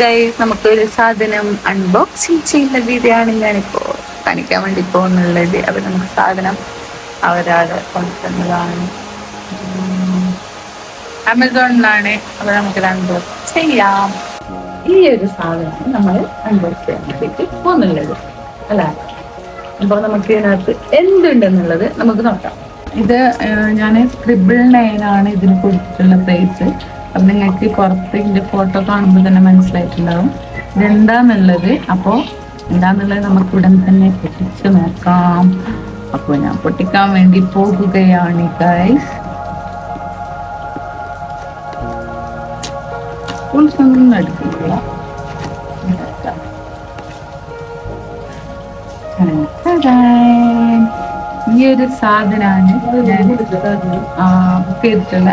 Guys നമുക്ക് ഒരു സാധനം അൺബോക്സിങ് ചെയ്യുന്ന വീഡിയോ ആണ് ഞാനിപ്പോ കാണിക്കാൻ വേണ്ടി പോകുന്നുള്ളത്. അപ്പൊ നമുക്ക് സാധനം അവരാൾ കൊണ്ടുവന്നതാണ് ആമസോണിലാണ് അപ്പൊ നമുക്ക് അൺബോക്സ് ചെയ്യാം. ഈ ഒരു സാധനം നമ്മൾ അൺബോക്സ് ചെയ്യാൻ വേണ്ടിയിട്ട് പോകുന്നുള്ളത്. അല്ല? അപ്പൊ നമുക്ക് ഇതിനകത്ത് എന്തുണ്ടെന്നുള്ളത് നമുക്ക് നോക്കാം. ഇത് ഞാൻ സ്ക്രിബിൾ നയൻ ആണ് ഇതിന് കൊടുത്തിട്ടുള്ള പ്രൈസ് അപ്പൊ നിങ്ങൾക്ക് പുറത്ത് ഫോട്ടോ കാണുമ്പോൾ തന്നെ മനസ്സിലായിട്ടുണ്ടാവും. ഇതെന്താന്നുള്ളത്? അപ്പോൾ എന്താന്നുള്ളത് നമുക്ക് ഉടൻ തന്നെ പൊട്ടിച്ച് നോക്കാം. അപ്പോൾ ഞാൻ പൊട്ടിക്കാൻ വേണ്ടി പോകുകയാണ് ഗൈസ് ഇതെടുക്കാം. Ta-da! ഈ ഒരു സാധനാണ്. ഞാൻ ബുക്ക് ചെയ്തിട്ടുള്ള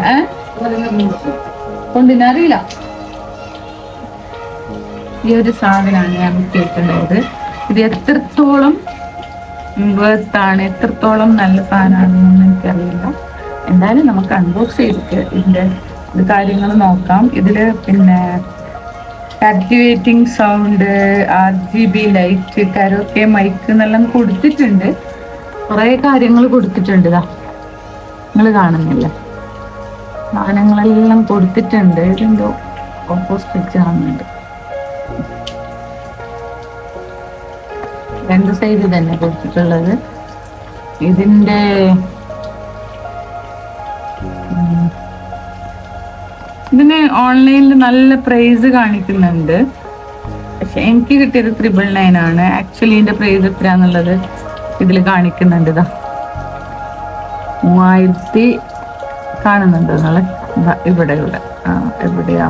കൊണ്ടിന് അറിയില്ല. ഈ ഒരു സാധനമാണ് ഞാൻ കേൾക്കുന്നത് ഇത് എത്രത്തോളം വേർത്താണ് എത്രത്തോളം നല്ല സാധനമാണെന്നൊന്നും എനിക്കറിയില്ല. എന്തായാലും നമുക്ക് അൺബോക്സ് ചെയ്തിട്ട് ഇതിന്റെ ഇത് കാര്യങ്ങൾ നോക്കാം. ഇതിൽ പിന്നെ activating sound R G B light karaoke mic എന്നെല്ലാം കൊടുത്തിട്ടുണ്ട്. കുറേ കാര്യങ്ങൾ കൊടുത്തിട്ടുണ്ട് ഇതാ നിങ്ങൾ കാണുന്നില്ല? സാധനങ്ങളെല്ലാം കൊടുത്തിട്ടുണ്ട്. ഇതെന്തോ വെച്ച് കാണുന്നുണ്ട് രണ്ട് സൈഡ് തന്നെ കൊടുത്തിട്ടുള്ളത്. ഇതിന്റെ ഉം, ഇതിന് ഓൺലൈനിൽ നല്ല പ്രൈസ് കാണിക്കുന്നുണ്ട്. പക്ഷെ എനിക്ക് കിട്ടിയത് ത്രിബിൾ നയൻ ആണ്. ആക്ച്വലി ഇതിന്റെ പ്രൈസ് എത്രയാന്നുള്ളത് ഇതിൽ കാണിക്കുന്നുണ്ട് ഇതാ. മൂവായിരത്തി കാണുന്നുണ്ട് നിങ്ങൾ. ഇവിടെയുള്ള ഇവിടെ ഇവിടെ എവിടെയാ?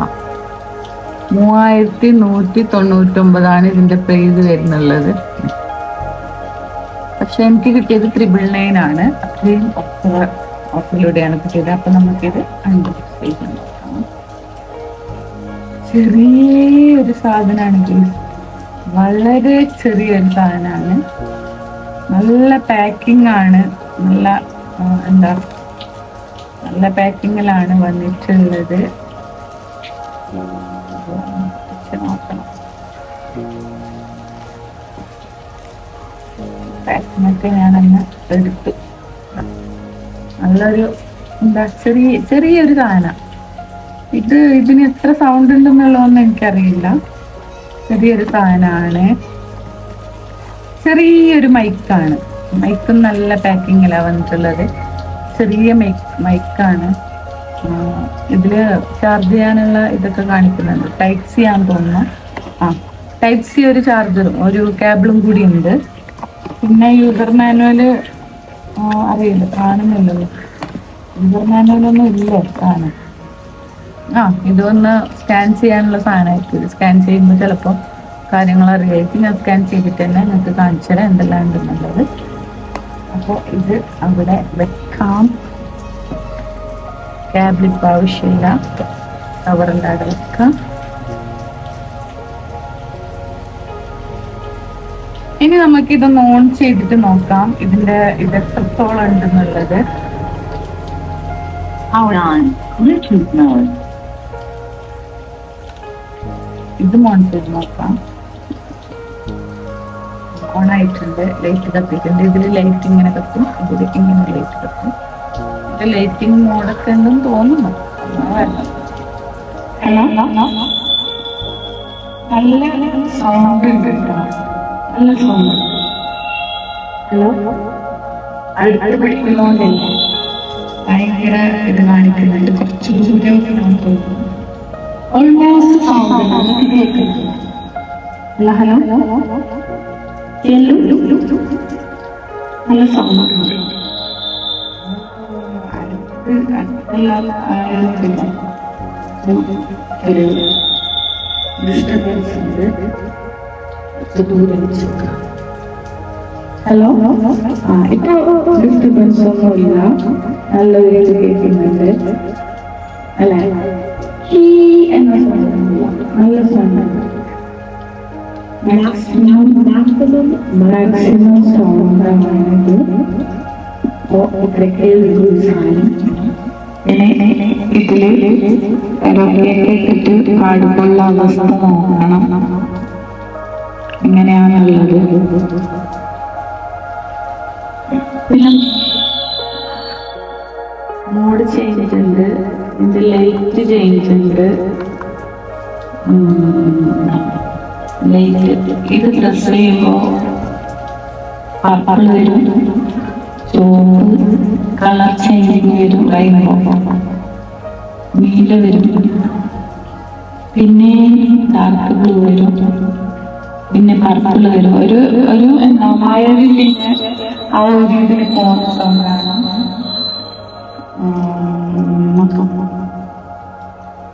മൂവായിരത്തി നൂറ്റി തൊണ്ണൂറ്റൊമ്പതാണ് ഇതിന്റെ പേജ് വരുന്നുള്ളത്. പക്ഷെ എനിക്ക് കിട്ടിയത് ത്രിബിൾ നയൻ ആണ്. അത്രയും ഓഫർ ഓഫറിലൂടെയാണ് കിട്ടിയത്. അപ്പൊ നമുക്കിത് അൺബോക്സ് നോക്കാം. ചെറിയൊരു സാധനമാണ് വളരെ ചെറിയൊരു സാധനമാണ് നല്ല പാക്കിംഗ് ആണ്. നല്ല എന്താ നല്ല പാക്കിങ്ങിലാണ് വന്നിട്ടുള്ളത്. ഞാനന്ന് എടുത്തു. നല്ലൊരു എന്താ ചെറിയ ചെറിയൊരു സാധനം. ഇത് ഇതിന് എത്ര സൗണ്ട് ഉണ്ടെന്നുള്ളതൊന്നും എനിക്കറിയില്ല. ചെറിയൊരു സാധനമാണ് ചെറിയൊരു മൈക്കാണ് മൈക്കും നല്ല പാക്കിങ്ങിലാണ് വന്നിട്ടുള്ളത്. ചെറിയ മൈക്ക് മൈക്കാണ് ഇതിൽ ചാർജ് ചെയ്യാനുള്ള ഇതൊക്കെ കാണിക്കുന്നുണ്ട്. ടൈപ്പ് സി ആണെന്ന് തോന്നുന്നു. ആ ടൈപ്പ് സി ഒരു ചാർജറും ഒരു കേബിളും കൂടി ഉണ്ട്. പിന്നെ യൂസർ മാനുവൽ അറിയില്ല കാണുന്നില്ലല്ലോ. യൂസർ മാനുവലൊന്നും ഇല്ല കാണാൻ ആ ഇതൊന്ന് സ്കാൻ ചെയ്യാനുള്ള സാധനമായിരിക്കും. സ്കാൻ ചെയ്യുമ്പോൾ ചിലപ്പോൾ കാര്യങ്ങൾ അറിയായിരിക്കും. ഞാൻ സ്കാൻ ചെയ്തിട്ട് തന്നെ നിങ്ങൾക്ക് കാണിച്ചു തരാം എന്തെല്ലാം ഉണ്ടെന്നുള്ളത്. അപ്പോൾ ഇത് അവിടെ വെക്കാം. ഇപ്പോൾ ആവശ്യമില്ല കവറിന്റെ അവിടെ വെക്കാം. ഇനി നമുക്ക് ഇതൊന്ന് ഓൺ ചെയ്തിട്ട് നോക്കാം. ഇതിന്റെ ഇത് എത്രത്തോളം ഉണ്ടെന്നുള്ളത്. ഇത് ഓൺ ചെയ്ത് നോക്കാം. ഓൺ ആയിട്ടുണ്ട് ലൈറ്റ് കത്തിയിട്ടുണ്ട് ഇതിൽ ലൈറ്റ് ഇങ്ങനെ കത്തും. ഇതിൽ ഇങ്ങനെ ലൈറ്റ് കത്തും. ഇത് ലൈറ്റിംഗ് മോഡൊക്കെ ഉണ്ടെന്ന് തോന്നുന്നു. നല്ല സൗണ്ട് ഉണ്ട് നല്ല സൗണ്ട് ഹലോ അടുത്ത് പിടിക്കുന്നോണ്ടല്ല ഭയങ്കര ഇത് കാണിക്കുന്നുണ്ട്. കുറച്ച് ദൂരമൊക്കെ നമുക്ക് ഓൾമോസ്റ്റ് സൗണ്ട് ഹലോ ഹലോ നല്ല സൗണ്ട് ഒരു ഡിസ്റ്റർബൻസ് ഉണ്ട് ദൂരം വെച്ചേക്കാം ഹലോ? ആ ഇപ്പൊ ഡിസ്റ്റർബൻസ് ഒന്നുമില്ല നല്ല രീതിയിൽ കേൾക്കുന്നുണ്ട്. അല്ലേ? ഹീ എന്ന സൗണ്ട് നല്ല സൗണ്ട്. Maximum, maximum, സൗണ്ടാണിത് or the L sign. ഇനി ഇതിൽ ഇറക്കിയൊക്കെ ഇട്ടിട്ട് പാടുമ്പോഴുള്ള അവസ്ഥ നോക്കണം ഇങ്ങനെയാണുള്ളത് പിന്നെ മൂഡ് ചേഞ്ച് ഉണ്ട് ഇതിന്റെ ലൈറ്റ് ചേഞ്ച് ഉണ്ട് ഇത് ഡ്രസ് ചെയ്യുമ്പോൾ പർപ്പിൾ വരും ചോപ്പ് കളർ ചേഞ്ചിങ് വരും റൈൻബോ നീല വരും. പിന്നെ ഡാർക്ക് ബ്ലൂ വരും. പിന്നെ പർപ്പിൾ വരും. ഒരു ഒരു എന്താ പിന്നെ ആ ഒരു ഇതിൽ പോകുന്ന സൗണ്ടാണ്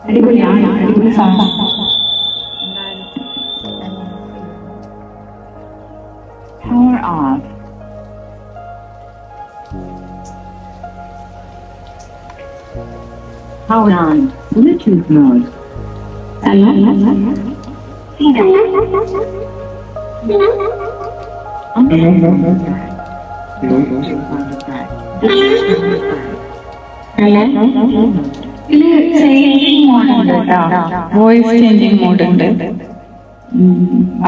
അടിപൊളിയാണ് അടിപൊളി sound Power off. Power on. Bluetooth mode. അല്ല അല്ല അല്ല ഇതിൽ ചേഞ്ചിങ് മോഡ് ഉണ്ട്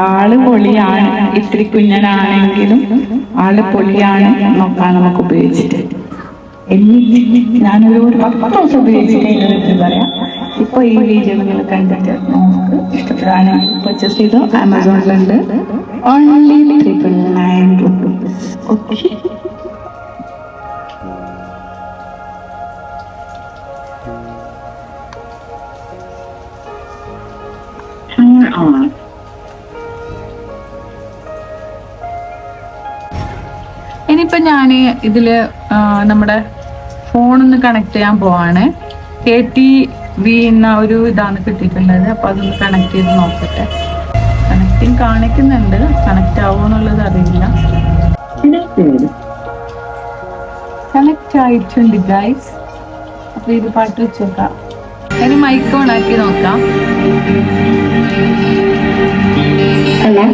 ആൾ പൊളിയാണ് ഇത്തിരി കുഞ്ഞനാണെങ്കിലും ആൾ പൊളിയാണ് നോക്കാൻ നമുക്ക് ഉപയോഗിച്ചിട്ട്. ഞാനൊരു ഒരു പത്ത് ദിവസം ഉപയോഗിച്ചിട്ട് പറയാം. ഇപ്പൊ ഈ വീഡിയോ കണ്ടിട്ട് നമുക്ക് ഇഷ്ടപ്പെടാനും പർച്ചേസ് ചെയ്തു ആമസോണിലുണ്ട്. Only triple nine rupees okay Power off. ഇനിയിപ്പോ ഞാൻ ഇതിൽ നമ്മുടെ ഫോണൊന്ന് കണക്ട് ചെയ്യാൻ പോവാണ്. കെ ടി വി എന്ന ഒരു ഇതാണ് കിട്ടിയിട്ടുള്ളത്. അപ്പൊ അതൊന്ന് കണക്ട് ചെയ്ത് നോക്കട്ടെ. കണക്റ്റിംഗ് കാണിക്കുന്നുണ്ട്. കണക്ട് ആവുമോ എന്നുള്ളത് അറിയില്ല. കണക്ട് ആയിട്ടുണ്ട് ഗൈസ് അപ്പൊ ഇത് പാട്ട് വെച്ച് നോക്കാം ഇനി മൈക്ക് ഓൺ ആക്കി നോക്കാം. Hello.